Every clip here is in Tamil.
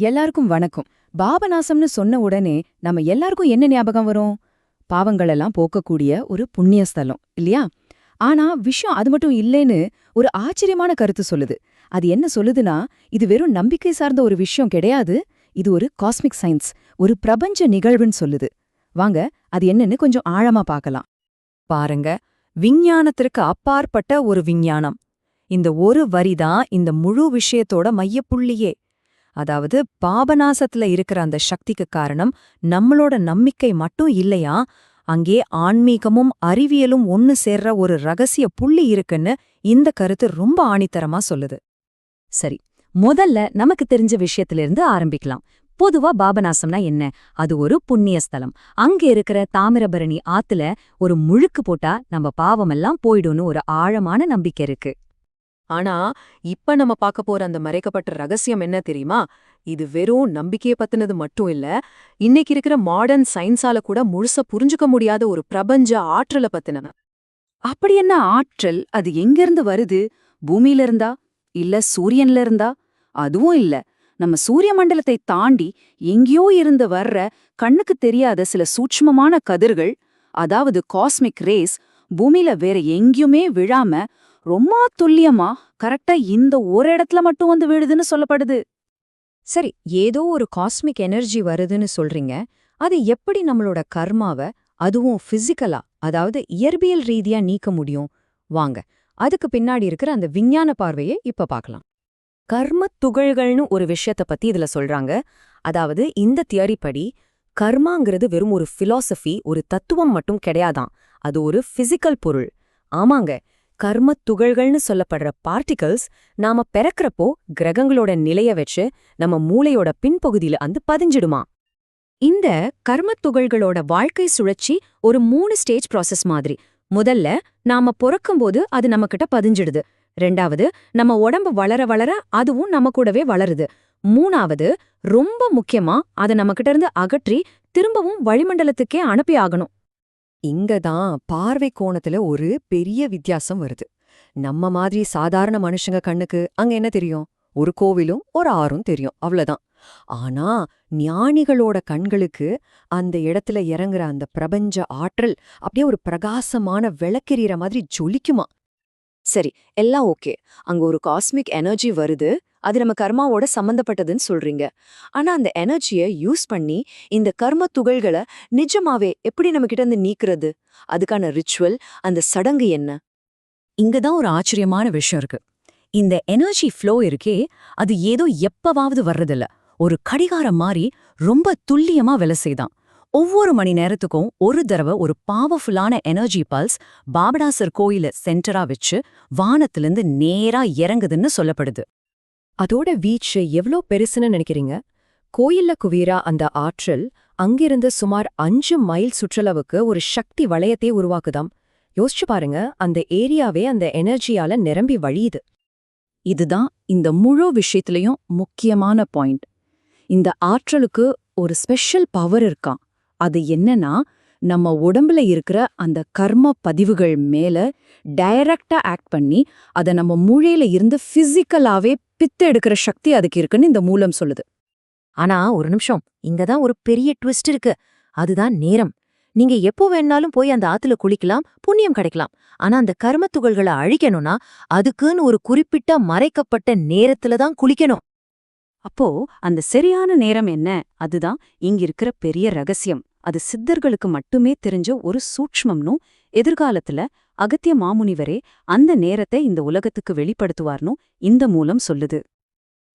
எல்லாருக்கும் வணக்கம். பாபநாசம்னு சொன்ன உடனே நம்ம எல்லாருக்கும் என்ன ஞாபகம் வரும்? பாவங்களெல்லாம் போக்கக்கூடிய ஒரு புண்ணிய ஸ்தலம் இல்லையா? ஆனா விஷயம் அது மட்டும் இல்லைன்னு ஒரு ஆச்சரியமான கருத்து சொல்லுது. அது என்ன சொல்லுதுன்னா இது வெறும் நம்பிக்கை சார்ந்த ஒரு விஷயம் கிடையாது. இது ஒரு காஸ்மிக் சயின்ஸ் ஒரு பிரபஞ்ச நிகழ்வுன்னு சொல்லுது. வாங்க அது என்னன்னு கொஞ்சம் ஆழமா பார்க்கலாம். பாருங்க விஞ்ஞானத்திற்கு அப்பாற்பட்ட ஒரு விஞ்ஞானம். இந்த ஒரு வரிதான் இந்த முழு விஷயத்தோட மையப்புள்ளியே. அதாவது பாபநாசத்துல இருக்கிற அந்த சக்திக்கு காரணம் நம்மளோட நம்பிக்கை மட்டும் இல்லையா? அங்கே ஆன்மீகமும் அறிவியலும் ஒன்னு சேர்ற ஒரு ரகசிய புள்ளி இருக்குன்னு இந்த கருத்து ரொம்ப ஆணித்தரமா சொல்லுது. சரி முதல்ல நமக்கு தெரிஞ்ச விஷயத்திலிருந்து ஆரம்பிக்கலாம். பொதுவா பாபநாசம்னா என்ன? அது ஒரு புண்ணிய ஸ்தலம். அங்க இருக்கிற தாமிரபரணி ஆத்துல ஒரு முழுக்கு போட்டா நம்ம பாவமெல்லாம் போயிடும்னு ஒரு ஆழமான நம்பிக்கை இருக்கு. ஆனா இப்ப நம்ம பார்க்க போற அந்த மறைக்கப்பட்ட ரகசியம் என்ன தெரியுமா? இது வெறும் நம்பிக்கையை பத்தினது மட்டும் இல்ல இன்னைக்கு இருக்கிற மாடர்ன் சயின்ஸால கூட முழுசா புரிஞ்சுக்க முடியாத ஒரு பிரபஞ்ச ஆற்றல பத்தினது. அப்படி என்ன ஆற்றல்? அது எங்கிருந்து வருது? பூமியில இருந்தா? இல்ல சூரியன்ல இருந்தா? அதுவும் இல்ல. நம்ம சூரிய மண்டலத்தை தாண்டி எங்கேயோ இருந்து வர்ற கண்ணுக்கு தெரியாத சில சூட்சுமமான கதிர்கள் அதாவது காஸ்மிக் ரேஸ் பூமியில வேற எங்கேயுமே விழாம ரொம்ப துல்லியமா கரெக்டா இந்த ஒரு இடத்துல மட்டும் வந்து விழுதுன்னு சொல்லப்படுது. சரி ஏதோ ஒரு காஸ்மிக் எனர்ஜி வருதுன்னு சொல்றீங்க. அது எப்படி நம்மளோட கர்மாவ அதுவும் பிசிக்கலா அதாவது இயற்பியல் ரீதியா நீக்க முடியும்? வாங்க அதுக்கு பின்னாடி இருக்கிற அந்த விஞ்ஞான பார்வையை இப்ப பார்க்கலாம். கர்மத் துகள்கள்னு ஒரு விஷயத்த பத்தி இதுல சொல்றாங்க. அதாவது இந்த தியரி படி கர்மாங்கிறது வெறும் ஒரு பிலாசபி ஒரு தத்துவம் மட்டும் கிடையாதாம் அது ஒரு பிசிக்கல் பொருள். ஆமாங்க கர்மத் துகள்கள்னு சொல்லப்படுற பார்ட்டிகல்ஸ் நாம பிறக்கிறப்போ கிரகங்களோட நிலைய வச்சு நம்ம மூளையோட பின்பகுதியில வந்து பதிஞ்சிடுமா? இந்த கர்மத் துகள்களோட வாழ்க்கை சுழற்சி ஒரு மூணு ஸ்டேஜ் ப்ராசஸ் மாதிரி. முதல்ல நாம பொறக்கும்போது அது நம்மகிட்ட பதிஞ்சிடுது. ரெண்டாவது நம்ம உடம்பு வளர வளர அதுவும் நம்ம கூடவே வளருது. மூணாவது ரொம்ப முக்கியமா அதை நம்மகிட்ட இருந்து அகற்றி திரும்பவும் வளிமண்டலத்துக்கே அனுப்பி ஆகணும். இங்கதான் பார்வை கோணத்துல ஒரு பெரிய வித்தியாசம் வருது. நம்ம மாதிரி சாதாரண மனுஷங்க கண்ணுக்கு அங்க என்ன தெரியும்? ஒரு கோவிலும் ஒரு ஆறும் தெரியும். அவ்வளவுதான். ஆனா ஞானிகளோட கண்களுக்கு அந்த இடத்துல இறங்குற அந்த பிரபஞ்ச ஆற்றல் அப்படியே ஒரு பிரகாசமான விளக்கெறிகிற மாதிரி ஜொலிக்குமா? சரி எல்லாம் ஓகே. அங்க ஒரு காஸ்மிக் எனர்ஜி வருது. அது நம்ம கர்மாவோட சம்பந்தப்பட்டதுன்னு சொல்றீங்க. ஆனா அந்த எனர்ஜியை யூஸ் பண்ணி இந்த கர்ம துகள்களை நிஜமாவே எப்படி நம்ம கிட்ட இருந்து நீக்கிறது? அதுக்கான ரிச்சுவல் அந்த சடங்கு என்ன? இங்கதான் ஒரு ஆச்சரியமான விஷயம் இருக்கு. இந்த எனர்ஜி ஃப்ளோ இருக்கே அது ஏதோ எப்பவாவது வர்றதில்ல. ஒரு கடிகாரம் மாதிரி ரொம்ப துல்லியமா வேலை செய்தான். ஒவ்வொரு மணி நேரத்துக்கும் ஒரு தடவை ஒரு பவர்ஃபுல்லான எனர்ஜி பல்ஸ் பாபடாசர் கோயில சென்டரா வச்சு வானத்திலிருந்து நேரா இறங்குதுன்னு சொல்லப்படுது. அதோட வீச்சு எவ்ளோ பெருசுன்னு நினைக்கிறீங்க? கோயில்ல குவீரா அந்த ஆற்றல் அங்கிருந்து சுமார் அஞ்சு மைல் சுற்றளவுக்கு ஒரு சக்தி வளையத்தை உருவாக்குதாம். யோசிச்சு பாருங்க அந்த ஏரியாவே அந்த எனர்ஜியால நிரம்பி வழியுது. இதுதான் இந்த முழு விஷயத்திலையும் முக்கியமான பாயிண்ட். இந்த ஆற்றலுக்கு ஒரு ஸ்பெஷல் பவர் இருக்கான் அது என்னன்னா நம்ம உடம்புல இருக்கிற அந்த கர்ம பதிவுகள் மேல டைரக்டா ஆக்ட் பண்ணி அதை நம்ம மூளையில இருந்து பிசிக்கலாவே பித்து எடுக்கிற சக்தி அதுக்கு இருக்குன்னு இந்த மூலம் சொல்லுது. ஆனா ஒரு நிமிஷம் இங்கதான் ஒரு பெரிய ட்விஸ்ட் இருக்கு. அதுதான் நேரம். நீங்க எப்போ வேணாலும் போய் அந்த ஆத்துல குளிக்கலாம் புண்ணியம் கிடைக்கலாம். ஆனா அந்த கர்ம துகள்களை அழிக்கணும்னா அதுக்குன்னு ஒரு குறிப்பிட்ட மறைக்கப்பட்ட நேரத்துல தான் குளிக்கணும். அப்போ அந்த சரியான நேரம் என்ன? அதுதான் இங்க இருக்கிற பெரிய ரகசியம். அது சித்தர்களுக்கு மட்டுமே தெரிஞ்ச ஒரு சூக்ஷ்மம்னும் எதிர்காலத்துல அகத்திய மாமுனிவரே அந்த நேரத்தை இந்த உலகத்துக்கு வெளிப்படுத்துவார்னும் இந்த மூலம் சொல்லுது.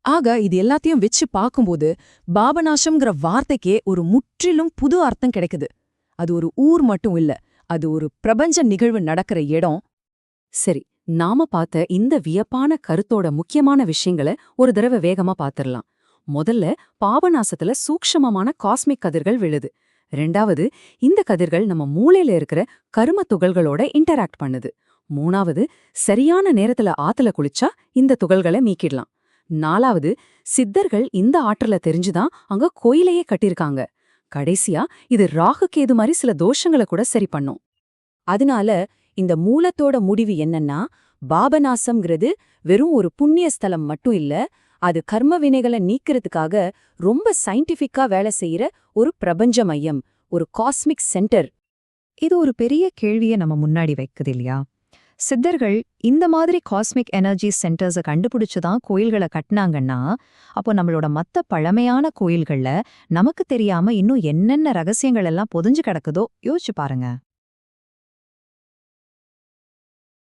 ஆக இது எல்லாத்தையும் வச்சு பார்க்கும்போது பாபநாசம்ங்கிற வார்த்தைக்கே ஒரு முற்றிலும் புது அர்த்தம் கிடைக்குது. அது ஒரு ஊர் மட்டும் இல்ல அது ஒரு பிரபஞ்ச நிகழ்வு நடக்கிற இடம். சரி நாம பார்த்த இந்த வியப்பான கருத்தோட முக்கியமான விஷயங்களை ஒரு தடவை வேகமா பாத்திரலாம் முதல்ல பாபநாசத்துல சூக்ஷமமான காஸ்மிக் கதிர்கள் விழுது. ரெண்டாவது இந்த கதிர்கள் நம்ம மூளையில இருக்கிற கரும துகள்களோட இன்டராக்ட் பண்ணுது. மூணாவது சரியான நேரத்துல ஆத்துல குளிச்சா இந்த துகள்களை மீக்கிடலாம். நாலாவது சித்தர்கள் இந்த ஆற்றல தெரிஞ்சுதான் அங்க கோயிலையே கட்டியிருக்காங்க. கடைசியா இது ராகு கேது மாதிரி சில தோஷங்களை கூட சரி பண்ணும். அதனால இந்த மூலத்தோட முடிவு என்னன்னா பாபநாசம்ங்கிறது வெறும் ஒரு புண்ணிய ஸ்தலம் மட்டும் இல்ல அது கர்ம வினைகளை நீக்கிறதுக்காக ரொம்ப சயின்டிஃபிக்கா வேலை செய்யற ஒரு பிரபஞ்ச மையம் ஒரு காஸ்மிக் சென்டர் இது ஒரு பெரிய கேள்வியை நம்ம முன்னாடி வைக்குது இல்லையா? சித்தர்கள் இந்த மாதிரி காஸ்மிக் எனர்ஜி சென்டர்ஸை கண்டுபிடிச்சு தான் கோயில்களை கட்டினாங்கன்னா அப்போ நம்மளோட மத்த பழமையான கோயில்கள்ல நமக்கு தெரியாம இன்னும் என்னென்ன ரகசியங்கள் எல்லாம் பொதிஞ்சு கிடக்குதோ யோசிச்சு பாருங்க.